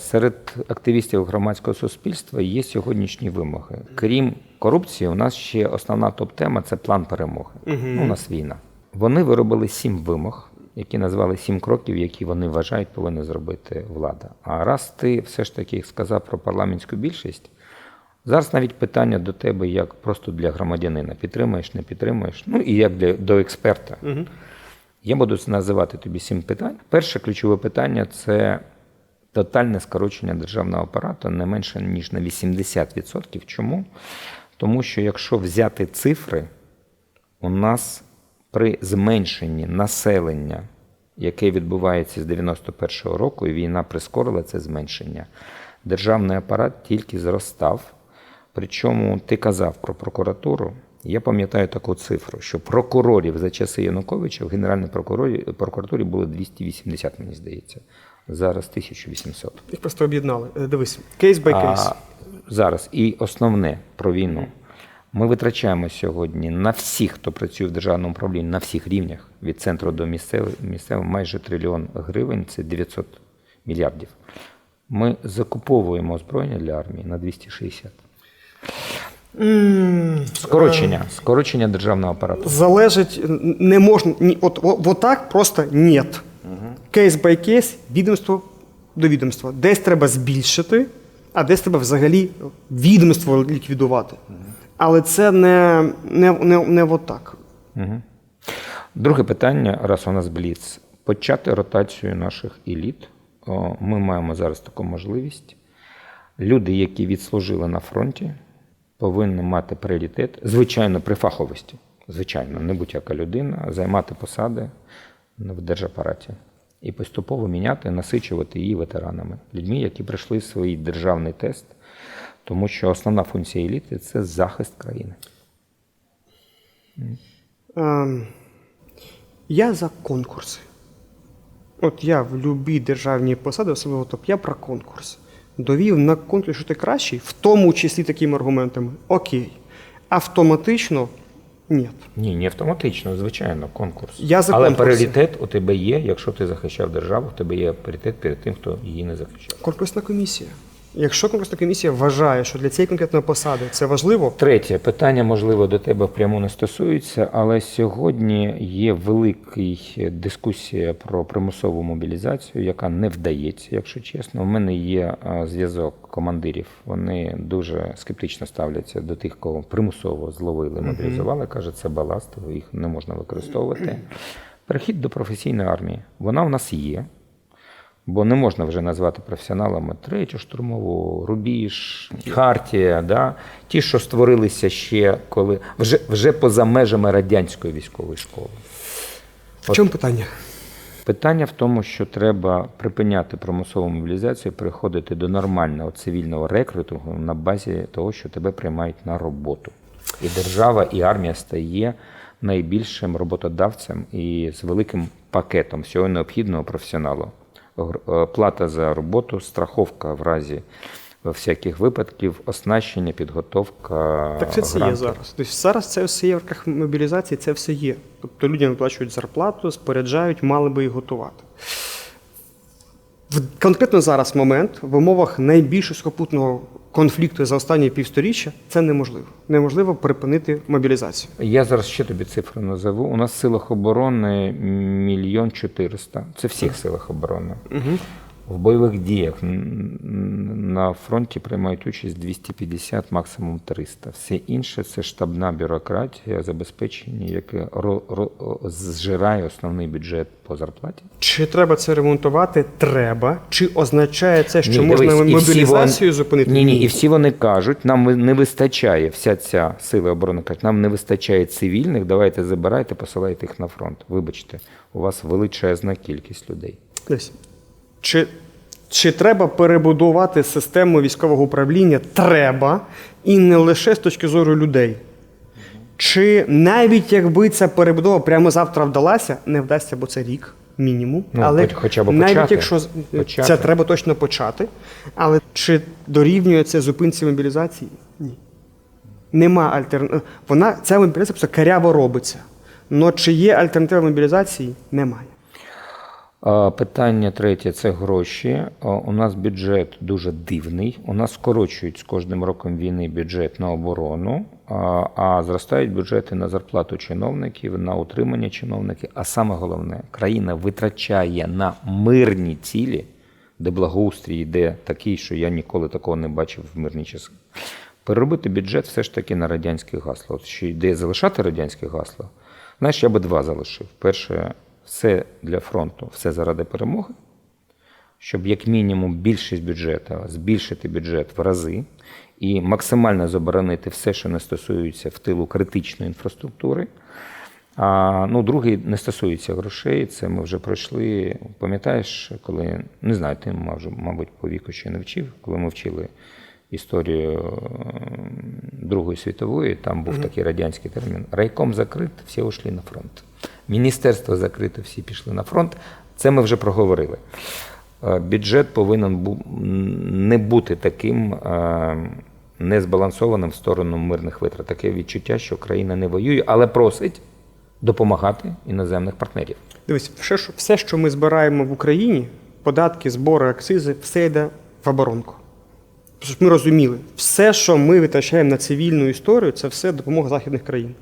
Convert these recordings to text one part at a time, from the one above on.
Серед активістів громадського суспільства є сьогоднішні вимоги. Крім корупції, у нас ще основна топ-тема це план перемоги. Ну, у нас війна. Вони виробили сім вимог, які назвали сім кроків, які вони вважають повинна зробити влада. А раз ти все ж таки сказав про парламентську більшість, зараз навіть питання до тебе як просто для громадянина: підтримуєш, не підтримуєш, ну і як для до експерта. Я буду називати тобі сім питань. Перше ключове питання це тотальне скорочення державного апарату не менше ніж на 80%. Чому? Тому що якщо взяти цифри, у нас при зменшенні населення, яке відбувається з 91-го року, і війна прискорила це зменшення, державний апарат тільки зростав. Причому ти казав про прокуратуру. Я пам'ятаю таку цифру, що прокурорів за часи Януковича в Генеральній прокуратурі було 280, мені здається. Зараз 1800. Їх просто об'єднали. Е, Дивись, кейс бай кейс. Зараз і основне про війну. Ми витрачаємо сьогодні на всіх, хто працює в державному управлінні, на всіх рівнях від центру до місцевого, майже трильйон гривень, це 900 мільярдів. Ми закуповуємо озброєння для армії на 260. Скорочення, скорочення державного апарату. Залежить, не можна, ні, от, о- от так просто ні. Кейс бай кейс, відомство до відомства. Десь треба збільшити, а десь треба взагалі відомство ліквідувати. Але це не, не, не, не от так. Друге питання, раз у нас бліц, почати ротацію наших еліт. Ми маємо зараз таку можливість. Люди, які відслужили на фронті, повинні мати пріоритет, звичайно, при фаховості. Звичайно, не будь-яка людина, займати посади в держапараті і поступово міняти, насичувати її ветеранами, людьми, які пройшли свій державний тест, тому що основна функція еліти це захист країни. Ем, я за конкурси. От я в будь-якій державній посаді, особливо топ, я про конкурс. Довів на конкурс, що ти кращий, в тому числі такими аргументами. Окей. Автоматично ні. Ні, не автоматично, звичайно, конкурс. Я за Але конкурси. пріоритет у тебе є, якщо ти захищав державу, у тебе є пріоритет перед тим, хто її не захищав. Конкурсна комісія. Якщо конкурсна комісія вважає, що для цієї конкретної посади це важливо, Третє питання, можливо, до тебе впряму не стосується, але сьогодні є велика дискусія про примусову мобілізацію, яка не вдається, якщо чесно. У мене є зв'язок командирів. Вони дуже скептично ставляться до тих, кого примусово зловили, мобілізували. Каже, це баласт, їх не можна використовувати. Перехід до професійної армії. Вона у нас є. Бо не можна вже назвати професіоналами третю штурмову, Рубіж, Хартія, да? ті, що створилися ще коли вже, вже поза межами радянської військової школи. в чому питання? Питання в тому, що треба припиняти примусову мобілізацію, переходити до нормального цивільного рекрутингу на базі того, що тебе приймають на роботу. І держава, і армія стає найбільшим роботодавцем і з великим пакетом всього необхідного професіоналу. Е, Плата за роботу, страховка в разі всяких випадків, оснащення, підготовка. Так це все є зараз. Тобто зараз це все є в рамках мобілізації, це все є. Тобто людям виплачують зарплату, споряджають, мали би їх готувати. В конкретно зараз момент в умовах найбільш сухопутного конфлікту за останні півсторіччя це неможливо. Неможливо припинити мобілізацію. Я зараз ще тобі цифру назову. У нас в силах оборони мільйон чотириста. Це всіх силах оборони. В бойових діях на фронті приймають участь 250, максимум 300. Все інше це штабна бюрократія, забезпечення, яке зжирає основний бюджет по зарплаті. Чи треба це ремонтувати? Треба. Чи означає це, що Ні, можна дивись, мобілізацію вон- зупинити? Ні, ні, і всі вони кажуть, нам не вистачає, вся ця сила оборони кажуть, нам не вистачає цивільних, давайте забирайте, посилайте їх на фронт. Вибачте, у вас величезна кількість людей. Дивись. Чи, чи треба перебудувати систему військового управління? Треба. І не лише з точки зору людей. Чи навіть якби ця перебудова прямо завтра вдалася, не вдасться, бо це рік мінімум. Ну, але хоч- хоча б навіть почати. якщо Почати. це треба точно почати. Але чи дорівнює це зупинці мобілізації? Ні. Нема альтернативи. Вона ця мобілізація просто каряво робиться. Но чи є альтернатива мобілізації? Немає. Питання третє це гроші. У нас бюджет дуже дивний. У нас скорочують з кожним роком війни бюджет на оборону, а, зростають бюджети на зарплату чиновників, на утримання чиновників. А саме головне, країна витрачає на мирні цілі, де благоустрій йде такий, що я ніколи такого не бачив в мирні часи. Переробити бюджет все ж таки на радянське гасло. От що йде залишати радянське гасло, знаєш, я би два залишив. Перше, для фронту, все заради перемоги, щоб як мінімум більшість бюджету, збільшити бюджет в рази і максимально заборонити все, що не стосується в тилу критичної інфраструктури. А ну, другий не стосується грошей. Це ми вже пройшли. Пам'ятаєш, коли не знаю, ти мабуть, по віку ще не вчив, коли ми вчили історію Другої світової, там був такий радянський термін. Райком закрит, всі ушли на фронт. Міністерство закрите, всі пішли на фронт. Це ми вже проговорили. Е, Бюджет повинен не бути таким е, незбалансованим в сторону мирних витрат. Таке відчуття, що країна не воює, але просить допомагати іноземних партнерів. Дивись, все, що, ми збираємо в Україні, податки, збори, акцизи, все йде в оборонку. Ми розуміли, все, що ми витрачаємо на цивільну історію, це все допомога західних країн.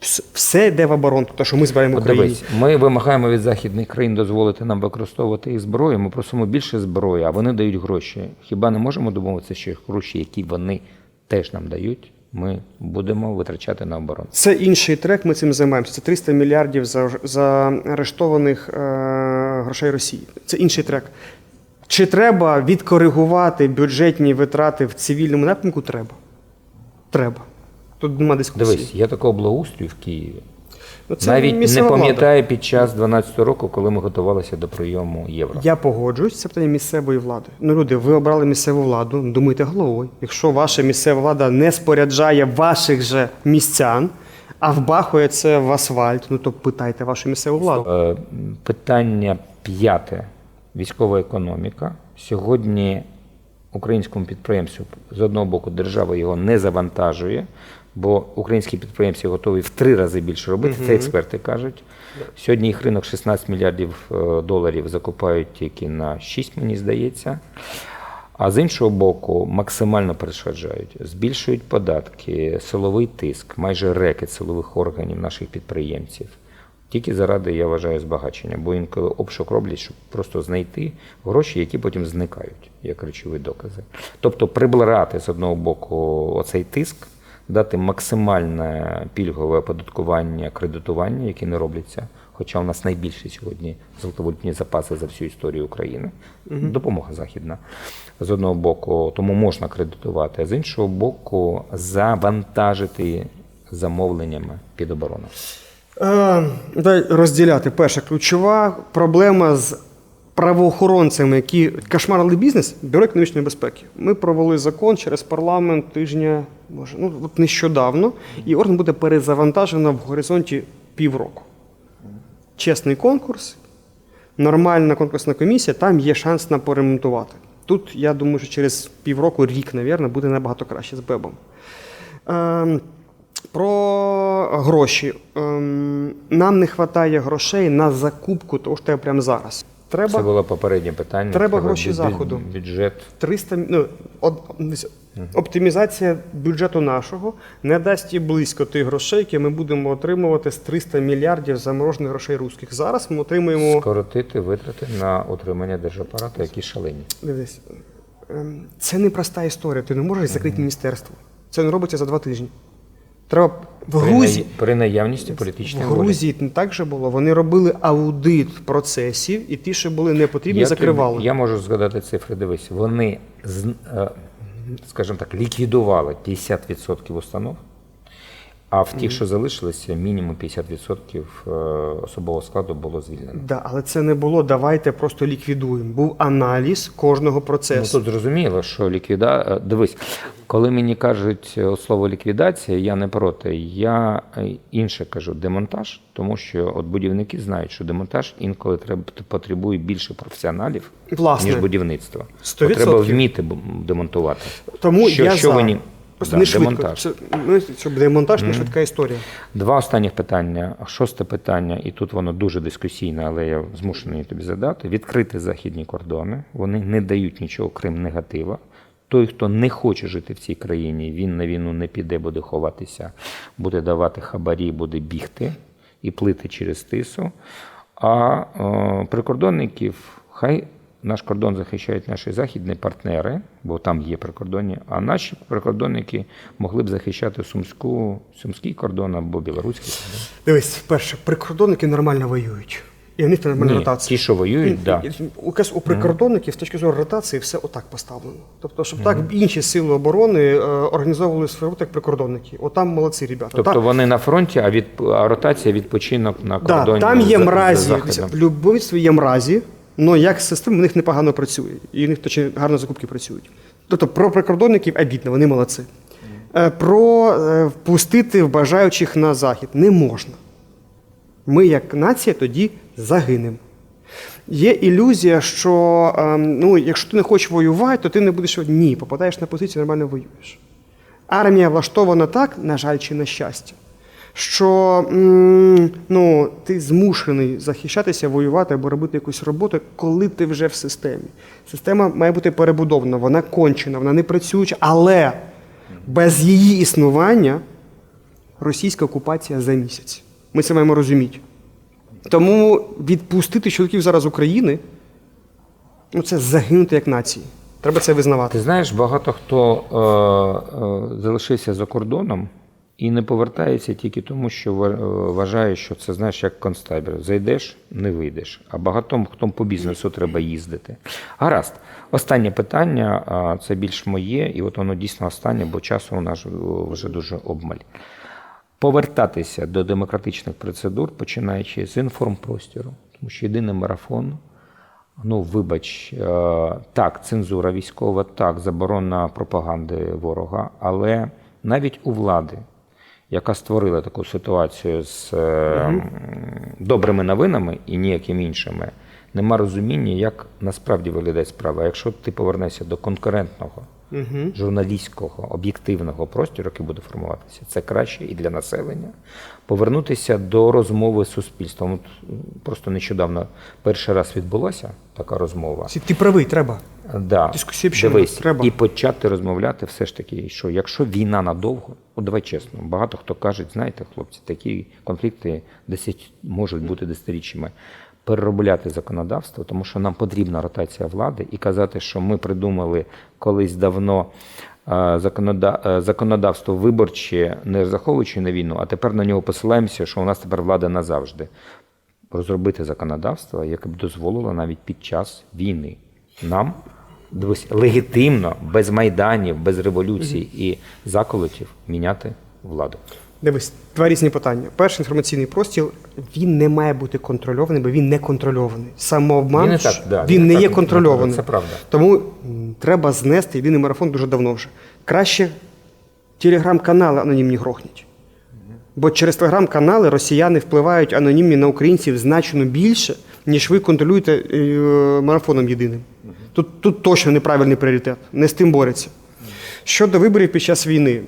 Вс- Все йде в оборонку, те, що ми збираємо Україні. дивись, ми вимагаємо від західних країн дозволити нам використовувати їх зброю. Ми просимо більше зброї, а вони дають гроші. Хіба не можемо домовитися, що гроші, які вони теж нам дають, ми будемо витрачати на оборону? Це інший трек, ми цим займаємося. Це 300 мільярдів за, за арештованих е, грошей Росії. Це інший трек. Чи треба відкоригувати бюджетні витрати в цивільному напрямку? Треба. Треба. Тут нема дискусії. Дивись, я такого благоустрою в Києві. Ну, це Навіть не місцева влада. пам'ятаю під час 12 року, коли ми готувалися до прийому євро. Я погоджуюсь, це питання місцевої влади. Ну, люди, ви обрали місцеву владу, думайте головою. Якщо ваша місцева влада не споряджає ваших же містян, а вбахує це в асфальт, ну то питайте вашу місцеву владу. Е, Питання п'яте військова економіка. Сьогодні українському підприємцю з одного боку держава його не завантажує, бо українські підприємці готові в три рази більше робити. Це експерти кажуть. Сьогодні їх ринок 16 мільярдів е, доларів закупають тільки на 6, мені здається. А з іншого боку, максимально перешкоджають, збільшують податки, силовий тиск, майже рекет силових органів наших підприємців. Тільки заради, я вважаю, збагачення, бо інколи обшук роблять, щоб просто знайти гроші, які потім зникають, як речові докази. Тобто прибирати з одного боку оцей тиск, дати максимальне пільгове оподаткування, кредитування, які не робляться. Хоча у нас найбільші сьогодні золотовалютні запаси за всю історію України, допомога західна з одного боку, тому можна кредитувати, а з іншого боку, завантажити замовленнями під оборону. Е, розділяти. Перша ключова проблема з правоохоронцями, які кошмарили бізнес, бюро економічної безпеки. Ми провели закон через парламент тижня, може, ну от нещодавно, і орган буде перезавантажено в горизонті півроку. Чесний конкурс, нормальна конкурсна комісія, там є шанс на поремонтувати. Тут, я думаю, що через півроку, рік, мабуть, буде набагато краще з Бебом. Ем, про гроші. Ем, нам не вистачає грошей на закупку того, що треба прямо зараз. Це Треба було попереднє питання. Треба гроші бю- заходу. Бюджет 300 ну, од- оптимізація бюджету нашого не дасть і близько тих грошей, які ми будемо отримувати з 300 мільярдів заморожених грошей русських. Зараз ми отримуємо скоротити витрати на утримання держапарату, які шалені. Дивись, ем, це не проста історія. Ти не можеш закрити міністерство. Це не робиться за два тижні. Треба в Грузії. при наявності політичної. Грузії не так же було. Вони робили аудит процесів, і ті, що були не потрібні, Я закривали. тобі- я можу згадати цифри. Дивись, вони, е, скажімо так, ліквідували 50% установ, а в тих, що залишилися, мінімум 50% е, особового складу було звільнено. Да, але це не було. Давайте просто ліквідуємо. Був аналіз кожного Ну, процесу. тут зрозуміло, що ліквіда... е, Дивись, коли мені кажуть е, слово ліквідація, я не проти. Я інше кажу демонтаж, тому що от будівники знають, що демонтаж інколи треба потребує більше професіоналів, Власне. ніж будівництво. Сто Бо треба вміти демонтувати. Тому що, я що за. ви ні- Просто Да, не швидко. демонтаж. Це, ну, щоб демонтаж, не швидка історія. Два останніх питання. Шосте питання, і тут воно дуже дискусійне, але я змушений тобі задати. Відкрити західні кордони. Вони не дають нічого, крім негатива. Той, хто не хоче жити в цій країні, він на війну не піде, буде ховатися, буде давати хабарі, буде бігти і плити через тису. А е, прикордонників хай наш кордон захищають наші західні партнери, бо там є прикордонні, а наші прикордонники могли б захищати Сумську, Сумський кордон або білоруський кордон. Дивись, перше, прикордонники нормально воюють. І в них нормальна Ні, ротація. ті, що воюють, да. І- і- у прикордонників з точки зору ротації все отак поставлено. Тобто, щоб так інші сили оборони е, організовували свою як прикордонники. Отам молодці ребята. Тобто Та- вони на фронті, а від а ротація відпочинок на Да, кордоні. там є за- мразі. В любовстві є мразі, але як система в них непогано працює. І в них точно гарно закупки працюють. Тобто про прикордонників обідно, вони молодці. Е, Про е, впустити бажаючих на захід не можна. Ми, як нація, тоді загинемо. Є ілюзія, що ем, ну, якщо ти не хочеш воювати, то ти не будеш. Ні, попадаєш на позицію, нормально воюєш. Армія влаштована так, на жаль, чи на щастя, що ну, ти змушений захищатися, воювати або робити якусь роботу, коли ти вже в системі. Система має бути перебудована, вона кончена, вона не працююча, але без її існування російська окупація за місяць. Ми це маємо розуміти. Тому відпустити чоловіків зараз України ну, це загинути як нації. Треба це визнавати. Ти знаєш, багато хто е, е, залишився за кордоном і не повертається тільки тому, що е, вважає, що це знаєш як концтабір. Зайдеш, не вийдеш. А багатом хто по бізнесу треба їздити. Гаразд, останнє питання це більш моє, і от воно дійсно останнє, бо часу у нас вже дуже обмаль. Повертатися до демократичних процедур, починаючи з інформпростіру, тому що єдиний марафон Ну, вибач, е, так, цензура військова, так, заборона пропаганди ворога, але навіть у влади, яка створила таку ситуацію з м, добрими новинами і ніякими іншими, нема розуміння, як насправді виглядає справа. Якщо ти повернешся до конкурентного, журналістського, об'єктивного простору, який буде формуватися, це краще і для населення. Повернутися до розмови з суспільством. От, просто нещодавно перший раз відбулася така розмова. Ти правий, треба. Да. Взагалі Дивись, треба. і почати розмовляти все ж таки, що якщо війна надовго, от давай чесно, багато хто каже, знаєте, хлопці, такі конфлікти десять можуть бути десятиріччями. Переробляти законодавство, тому що нам потрібна ротація влади, і казати, що ми придумали колись давно е, е, законодавство виборче, не заховуючи на війну, а тепер на нього посилаємося, що у нас тепер влада назавжди. Розробити законодавство, яке б дозволило навіть під час війни нам легітимно, без майданів, без революцій і заколотів міняти владу. Дивись, два різні питання. Перший інформаційний простір він не має бути контрольований, бо він не контрольований. Самообман Він не так, да, він він не не є контрольований. це правда. Тому треба знести єдиний марафон дуже давно вже. Краще телеграм-канали анонімні грохніть. Бо через телеграм-канали росіяни впливають анонімні на українців значно більше, ніж ви контролюєте е, марафоном єдиним. Тут, тут точно неправильний пріоритет. Не з тим борються. Щодо виборів під час війни.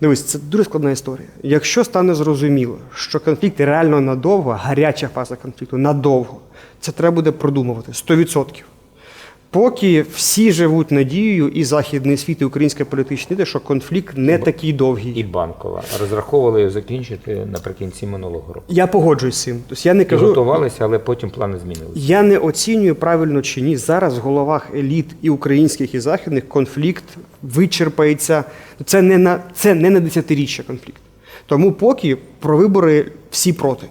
Дивись, це дуже складна історія. Якщо стане зрозуміло, що конфлікт реально надовго, гаряча фаза конфлікту надовго, це треба буде продумувати 100%. Поки всі живуть надією, і західний світ, і українська політична іде, що конфлікт не такий довгий. І банкова розраховували закінчити наприкінці минулого року. Я погоджуюсь з цим. Тобто я не І кажу, готувалися, але потім плани змінилися. я не оцінюю правильно чи ні. Зараз в головах еліт і українських, і західних конфлікт вичерпається. Це не на це не на десятиріччя конфлікт. Тому поки про вибори всі проти.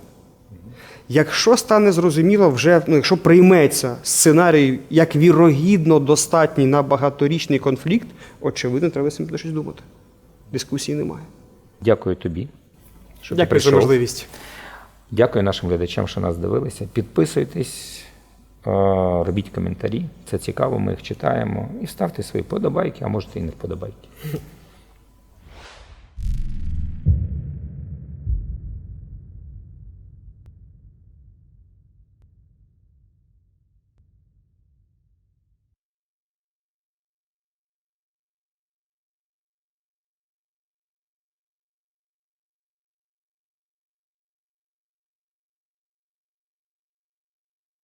Якщо стане зрозуміло, вже ну, якщо прийметься сценарій як вірогідно достатній на багаторічний конфлікт, очевидно, треба з цим щось думати. Дискусії немає. Дякую тобі, що ти Дякую за можливість. Дякую нашим глядачам, що нас дивилися. Підписуйтесь, е, робіть коментарі. Це цікаво, ми їх читаємо. І ставте свої подобайки, а можете і не вподобайки.